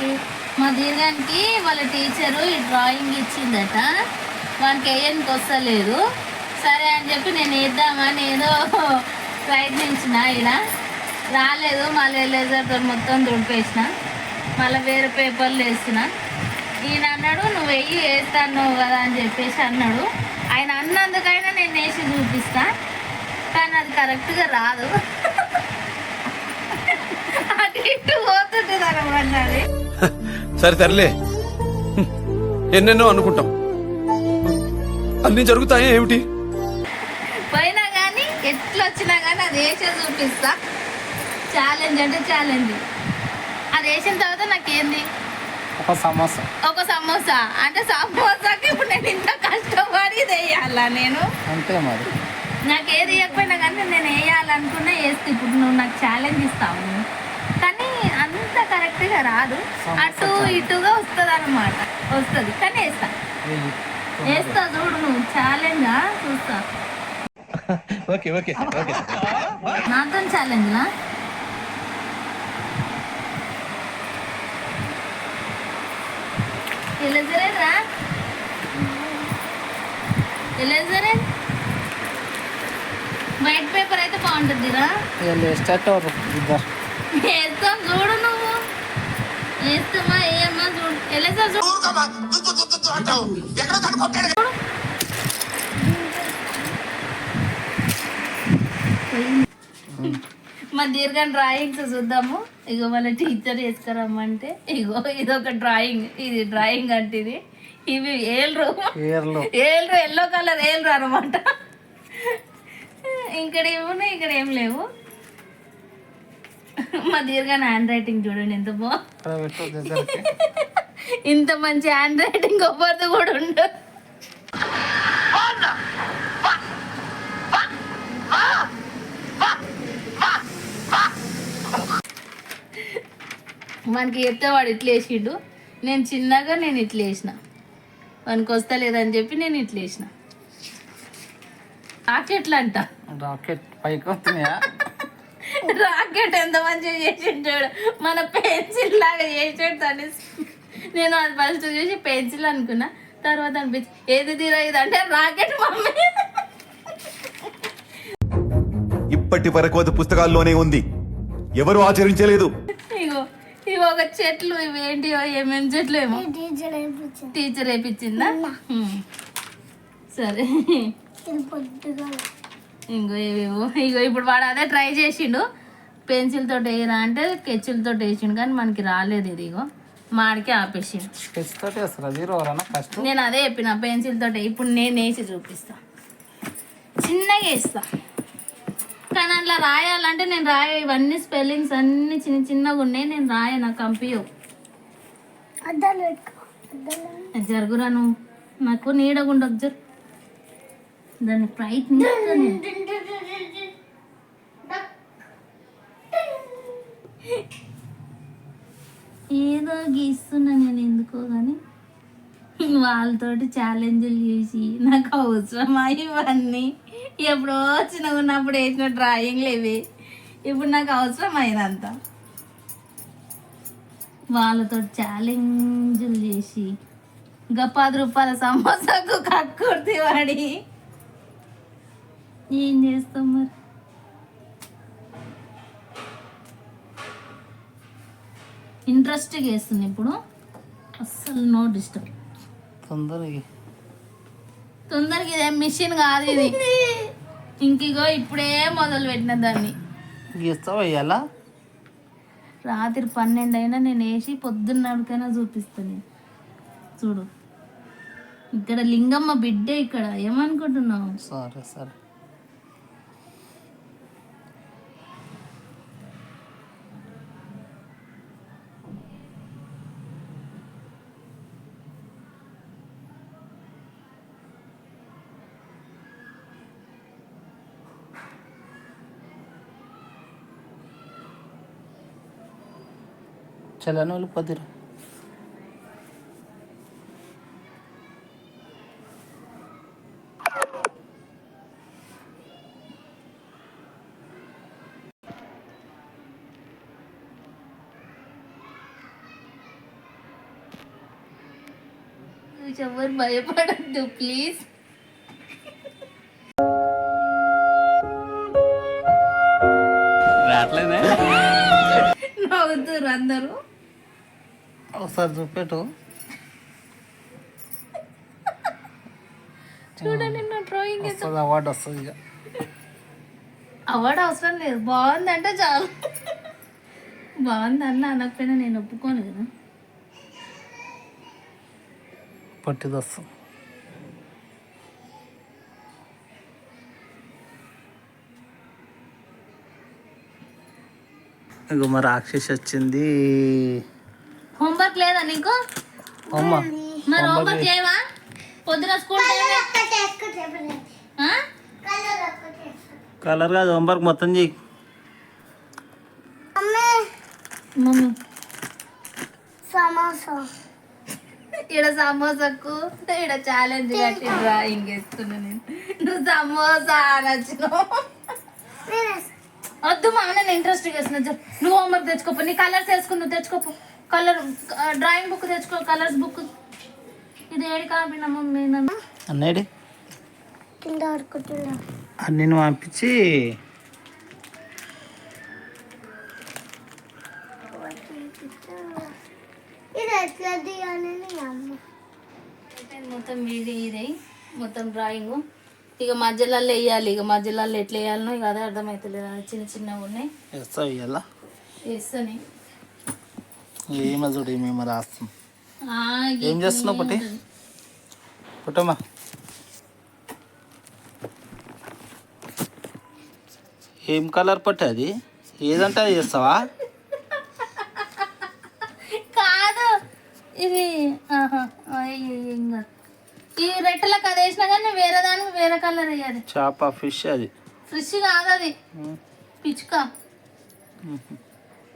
దీర్ఘానికి మా దీర్ఘానికి వాళ్ళ టీచరు ఈ డ్రాయింగ్ ఇచ్చిందట. వానికి వేయడానికి వస్తలేదు. సరే అని చెప్పి నేను వేద్దామని ఏదో ప్రయత్నించిన ఇలా రాలేదు మళ్ళీ లేజర్తో మొత్తం దుడిపేసిన. మళ్ళీ వేరే పేపర్లు వేసిన. ఈయన అన్నాడు నువ్వు వెయ్యి వేస్తాను కదా అని చెప్పేసి అన్నాడు. ఆయన అన్నందుకైనా నేను వేసి చూపిస్తా. కానీ అది కరెక్ట్గా రాదు. అటు ఇటు పోతుంటుంది అనమాట అది. సరే తరలే. ఎన్నెన్నో అనుకుంటాం. అన్ని జరుగుతాయా ఏమిటి? పోయినా కానీ ఎట్లా వచ్చినా కానీ అది వేసే చూపిస్తా. ఛాలెంజ్ అంటే ఛాలెంజ్ అది వేసిన తర్వాత నాకేంది? ఒక సమోసా. ఒక సమోసా. అంటే సమోసాకి ఇప్పుడు నేను ఇంత కష్టపడి ఇది వేయాలా నేను? అంతే మరి. నాకు ఏది ఇవ్వకపోయినా కానీ నేను వేయాలనుకున్నా వేస్తే ఇప్పుడు నువ్వు నాకు ఛాలెంజ్ ఇస్తావు. కరెక్ట్గా రాదు. అటు ఇటుగా వస్తుంది అనమాట వస్తుంది. కానీ వేస్తా. వేస్తా చూడు నువ్వు. ఛాలెంజా చూస్తా. Okay okay okay. నాతో రా. ఎలిజరెత్ వైట్ పేపర్ అయితే? ఇద్దరు వేస్తాం చూడు నువ్వు. వేస్తామా ఏమా చూడు. మా దీర్ఘ డ్రాయింగ్స్ చూద్దాము. ఇగో వాళ్ళ టీచర్ వేసుకురమ్మంటే ఇగో ఇది ఒక డ్రాయింగ్. ఇది డ్రాయింగ్ అంటే ఇది. ఇవి ఏళ్ళు ఏళ్ళు ఎల్లో కలర్ ఏళ్ళు అనమాట ఇక్కడ ఏమున్నాయి? ఇక్కడ ఏం లేవు. మా దీర్ఘ హ్యాండ్ రైటింగ్ చూడండి ఎంత బా ఇక్కడ పెట్టు దగ్గరికి ఇంత మంచి హ్యాండ్ రైటింగ్ ఒవ్వదు కూడా ఉండదు. మనకి చెప్తే వాడు ఇట్లా వేసిండు. నేను చిన్నగా నేను ఇట్లా వేసిన. వానికి వస్తలేదని చెప్పి నేను ఇట్లా వేసిన. రాకెట్లు అంట రాకెట్ పైకి వస్తున్నాయా? రాకెట్ ఎంత మంచిగా చేసిండు చూడు మన పెన్సిల్ లాగా చేసాడు దాన్ని నేను అది ఫస్ట్ చూసి పెన్సిల్ అనుకున్నా తర్వాత అనిపించి ఏది తీరా ఇది? అంటే రాకెట్ మమ్మీ. ఇప్పటి వరకు అది పుస్తకాల్లోనే ఉంది. ఎవరు ఆచరించలేదు. ఇగో ఇవి ఒక చెట్లు ఇవి ఏంటివో ఏమేమి చెట్లు ఏమో? టీచర్ వేయించిందా. సరే. ఇంకో ఇవేవో ఇగో ఇప్పుడు వాడు అదే ట్రై చేసిండు. పెన్సిల్ తోటి వేయరా అంటే కెచ్చుల తోటి వేసిండు కానీ మనకి రాలేదు ఇది ఇగో. మాడికి ఆపేసిండు. స్కెచ్ తోటి వేస్తారు? జీరో ఎవరన్నా ఫస్ట్? నేను అదే చెప్పిన పెన్సిల్ తోటి. ఇప్పుడు నేను వేసి చూపిస్తా. చిన్నగా వేస్తా. కానీ అట్లా రాయాలంటే నేను రాయ ఇవన్నీ స్పెల్లింగ్స్ అన్ని చిన్న చిన్నగా ఉన్నాయి. నేను రాయ నాకు కంపియవు జరుగురా నువ్వు? నాకు నీడగుండ జరు దాన్ని ప్రయత్నిస్తా ఏదో గీస్తున్నా నేను ఎందుకో కానీ వాళ్ళతోటి ఛాలెంజ్లు చేసి నాకు అవసరమా ఇవన్నీ. ఎప్పుడో చిన్న ఉన్నప్పుడు వేసిన డ్రాయింగ్లు ఇవి. ఇప్పుడు నాకు అవసరం అయినంత వాళ్ళతో ఛాలెంజ్లు చేసి. ఇంకా పది రూపాయల సమోసాకు కక్కుర్తి వాడి. ఏం చేస్తాం మరి ఇంట్రెస్ట్గా వేస్తుంది ఇప్పుడు. అస్సలు నో డిస్టర్బ్ తొందరగా. తొందరగా ఇదే మిషన్ కాదు ఇది. ఇంకిగో ఇప్పుడే మొదలు పెట్టిన దాన్ని. ఇయ్యాలా? రాత్రి పన్నెండు అయినా నేను వేసి పొద్దున్నడికైనా చూపిస్తాను చూడు. ఇక్కడ లింగమ్మ బిడ్డే ఇక్కడ. ఏమనుకుంటున్నావు? సరే సరే. చలని వెళ్ళిపోతురు చూసి ఎవరు భయపడద్దు ప్లీజ్ రావట్లేదే? నవ్వుతురు అందరూ. ఒకసారి చూపెట్టు. చూడండి నా డ్రాయింగ్ వస్తుంది అవార్డు వస్తుంది ఇక. అవార్డు అవసరం లేదు. బాగుందంటే చాలు. బాగుంది అన్న అనకపోయినా నేను ఒప్పుకోను కదా. పట్టిది వస్తుంది. ఇక మరి రాక్షసి వచ్చింది. హోంవర్క్ లేదా నీకు? అమ్మ. మరి హోంవర్క్ చేయవా పొద్దున స్కూల్ కలర్ కాదు హోంవర్క్ మొత్తం చేయి. మమ్మీ. ఈడ సమోసాకు ఈడ ఛాలెంజ్ కట్టి డ్రాయింగ్ వేస్తున్నా నేను. నువ్వు సమోసా నచ్చినావు వద్దు మా నేను ఇంట్రెస్ట్ వేసిన నువ్వు హోంవర్క్ తెచ్చుకోపో. నీ కలర్స్ వేసుకుని నువ్వు తెచ్చుకోపో. కలర్ డ్రాయింగ్ బుక్ తెచ్చుకో కలర్స్ బుక్ ఇది ఏడి కాపిన మమ్మీ నన్ను అన్నేడి అన్ని పంపించి. మొత్తం ఇది ఇది మొత్తం డ్రాయింగ్ ఇక మధ్యలో వేయాలి ఇక మధ్యలో ఎట్లా వేయాలనో ఇక అదే అర్థమవుతలేదు అది చిన్న చిన్నగా ఉన్నాయి. వేస్తావు ఇవాళ వేస్తాను ఏమో చూడు ఏమేమో రాస్తాం. ఏం చేస్తున్నావు పట్టి? పుట్టమ్మా. ఏం కలర్ పట్టి అది? ఏదంటే అది చేస్తావా? కాదు. కాదు. ఈ రెట్టలకు అది వేసినా కానీ వేరే దానికి వేరే కలర్ వేయాలి. చేప ఫిష్ అది. ఫ్రిష్ కాదు అది. పిచ్చుక.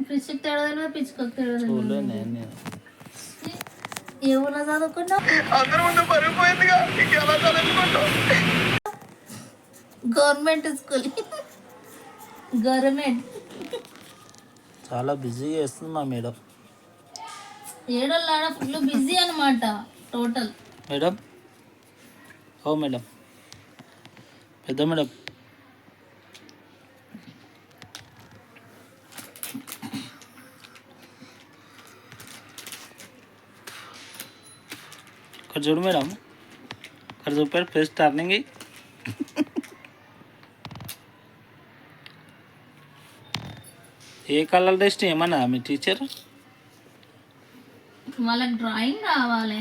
ఫ్రిష్ తేడా తెలియదు పిచ్చుక తేడా తెలియదు. చూడలే నేను. నేను. ఏ ఊళ్ళో చదువుకున్నావు గవర్నమెంట్ స్కూల్. గవర్నమెంట్. చాలా బిజీగా చేస్తుంది మా మేడం. ఏడోళ్ళ ఫుల్ బిజీ అనమాట టోటల్. మేడం? ఓ మేడం. పెద్ద మేడం. ఇక్కడ చూడు మేడం ఇక్కడ చూపారు ఫేస్ టర్నింగ్ ఏ కలర్ టెస్ట్ ఏమన్నా మీ టీచర్ వాళ్ళకి డ్రాయింగ్ రావాలి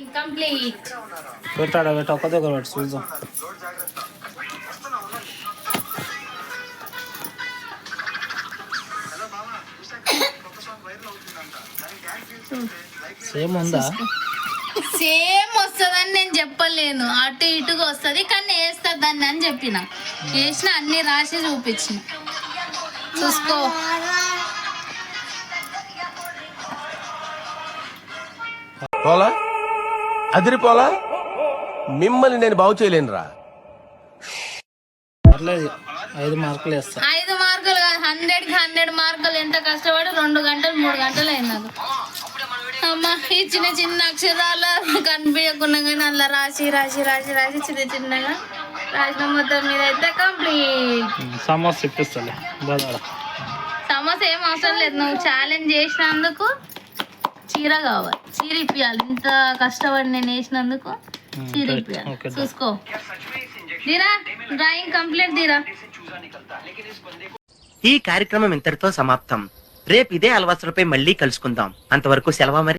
ఇంకంప్లీట్ పెట్టాడా పెట్ట ఒక్క దగ్గర పెట్టు చూద్దాం. సేమ్ ఉందా? సేమ్ వస్తుందని నేను చెప్పలేను. అటు ఇటుగా వస్తుంది కానీ వేస్తుంది దాన్ని అని చెప్పిన. వేసిన అన్ని రాసి చూపించిన. చూసుకో. పోలా అదిరిపోలా? మిమ్మల్ని నేను బాగు చేయలేనురా. పర్లేదు ఐదు మార్కులు వేస్తా. ఐదు మార్కులు కాదు హండ్రెడ్కి హండ్రెడ్ మార్కులు ఎంత కష్టపడి రెండు గంటలు మూడు గంటలు అయింది అమ్మ ఈ చిన్న చిన్న అక్షరాలు కనిపించకుండా కానీ అలా రాసి రాసి రాసి రాసి చిన్న చిన్నగా రాసిన మొత్తం మీద అయితే కంప్లీట్. సమోసా ఇప్పిస్తాలే ఏం అవసరం లేదు నువ్వు ఛాలెంజ్ చేసినందుకు చీర కావాలి. చీర ఇప్పియాలి. ఇంత కష్టపడి నేను వేసినందుకు చీర ఇప్పియాలి. చూసుకో. దీరా డ్రాయింగ్ కంప్లీట్ దీరా? ఈ కార్యక్రమం ఇంతటితో సమాప్తం. రేపు ఇదే అలవాసులపై మళ్ళీ కలుసుకుందాం. అంతవరకు సెలవు మరి.